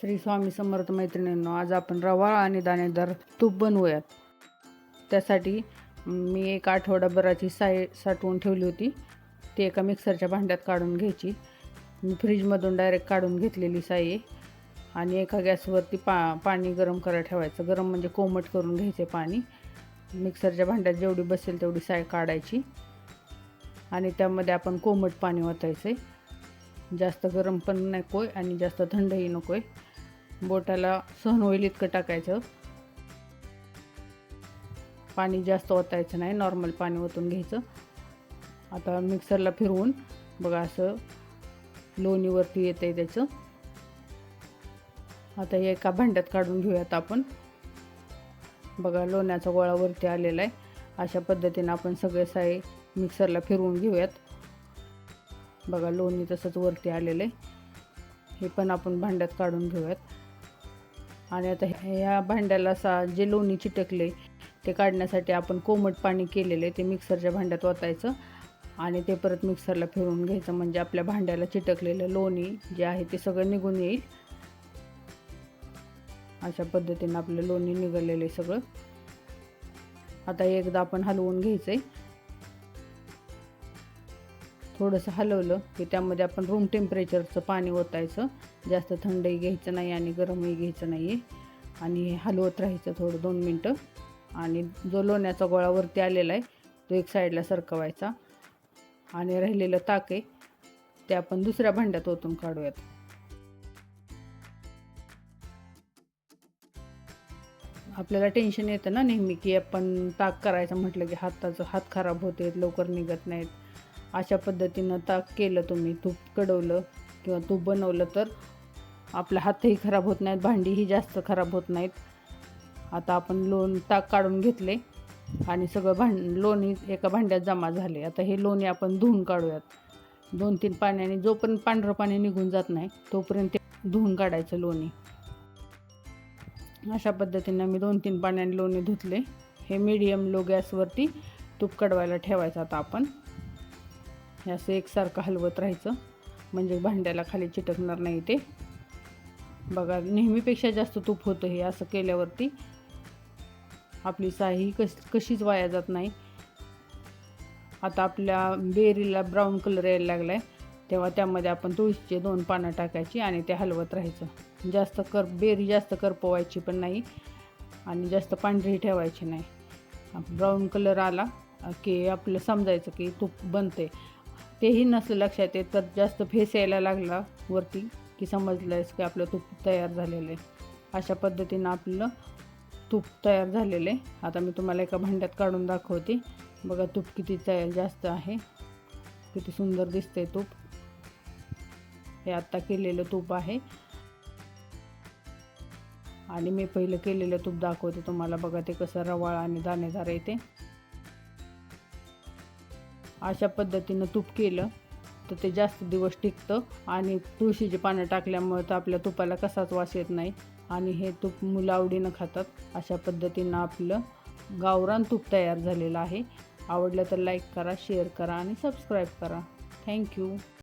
श्री स्वामी समर्थ मैत्रिणींनो आज आपण रवाळ आणि दाणेदार तूप बनवूयात. त्यासाठी मी एक आठवडाभराची साय साठवून ठेवली होती. ती एका मिक्सरच्या भांड्यात काढून घ्यायची. मी फ्रीजमधून डायरेक्ट काढून घेतलेली साई आणि एका गॅसवरती पा पाणी गरम करायला ठेवायचं. गरम म्हणजे कोमट करून घ्यायचे पाणी. मिक्सरच्या भांड्यात जेवढी बसेल तेवढी साय काढायची. आणि त्यामध्ये आपण कोमट पाणी ओतायचं आहे जास्त गरम पण नको आहे आणि जास्त थंडही नको आहे बोटाला सहन होईल इतकं टाकायचं. पाणी जास्त ओतायचं नाही नॉर्मल पाणी ओतून घ्यायचं. आता मिक्सरला फिरवून बघा असं लोणीवरती येतं आहे त्याचं. आता हे एका भांड्यात काढून घेऊयात आपण. बघा लोण्याचा गोळा वरती आलेला आहे. अशा पद्धतीनं आपण सगळे साय मिक्सरला फिरवून घेऊयात. बघा लोणी तसंच वरती आलेलं आहे. हे पण आपण भांड्यात काढून घेऊयात. आणि आता ह्या भांड्याला सा जे लोणी चिटकले ते काढण्यासाठी आपण कोमट पाणी केलेलं आहे ते मिक्सरच्या भांड्यात ओतायचं. आणि ते परत मिक्सरला फिरवून घ्यायचं म्हणजे आपल्या भांड्याला चिटकलेलं लोणी जे आहे ते सगळं निघून येईल. अशा पद्धतीनं आपलं लोणी निघालेलं आहे सगळं. आता एकदा आपण हलवून घ्यायचं आहे थोडंसं हलवलं की त्यामध्ये आपण रूम टेम्परेचरचं पाणी ओतायचं. जास्त थंडही घ्यायचं नाही आणि गरमही घ्यायचं नाही आहे आणि हलवत राहायचं थोडं दोन मिनटं. आणि जो लोण्याचा गोळा वरती आलेला आहे तो एक साईडला सरकवायचा. आणि राहिलेलं ताक आहे ते आपण दुसऱ्या भांड्यात ओतून काढूयात. आपल्याला टेन्शन येतं ना नेहमी की आपण ताक करायचं म्हटलं की हाताचं हात खराब होते लवकर निघत नाहीत. अशा पद्धतीनं ताक केलं तुम्ही. तूप कडवलं किंवा तूप बनवलं तर आपला हातही खराब होत नाहीत भांडीही जास्त खराब होत नाहीत. आता आपण लोण ताक काढून घेतले आणि सगळं भांड लोणी एका भांड्यात जमा झाले. आता हे लोणी आपण धुवून काढूयात. दोन तीन पाण्याने जोपर्यंत पांढरं पाणी निघून जात नाही तोपर्यंत ते धुवून काढायचं लोणी. अशा पद्धतीनं मी दोन तीन पाण्याने लोणी धुतले. हे मीडियम लो गॅसवरती तूप कडवायला ठेवायचं आता आपण. हे असं एकसारखं हलवत राहायचं. म्हणजे भांड्याला खाली चिटकणार नाही ते. बघा नेहमीपेक्षा जास्त तूप होतं हे असं केल्यावरती. आपली साही कश कशीच वाया जात नाही. आता आपल्या बेरीला ब्राऊन कलर यायला लागला आहे तेव्हा त्यामध्ये आपण तुळशीचे दोन पानं टाकायची आणि ते हलवत राहायचं. जास्त कर बेरी जास्त करपवायची पण नाही आणि जास्त पांढरी ठेवायची नाही. ब्राऊन कलर आला की आपलं समजायचं की तूप बनते तेही नसलं लक्षात येत तर जास्त फेस यायला लागला वरती की समजलं आहेस की आपलं तूप तयार झालेलं आहे. अशा पद्धतीनं आपलं तूप तयार झालेलं आहे. आता मी तुम्हाला एका भांड्यात काढून दाखवते. बघा तूप किती तयार जास्त आहे. किती सुंदर दिसते तूप. हे आत्ता केलेलं तूप आहे. आणि मी पहिलं केलेलं तूप दाखवते तुम्हाला. बघा ते कसं रवाळ आणि दाणेदार येते अशा पद्धतीनं तूप केलं तर ते जास्त दिवस टिकतं आणि तुळशीची पानं टाकल्यामुळे तर आपल्या तुपाला कसाच वास येत नाही आणि हे तूप मुलं आवडीनं खातात. अशा पद्धतीनं आपलं गावरान तूप तयार झालेलं आहे. आवडलं तर लाईक करा शेअर करा आणि सबस्क्राईब करा. थँक्यू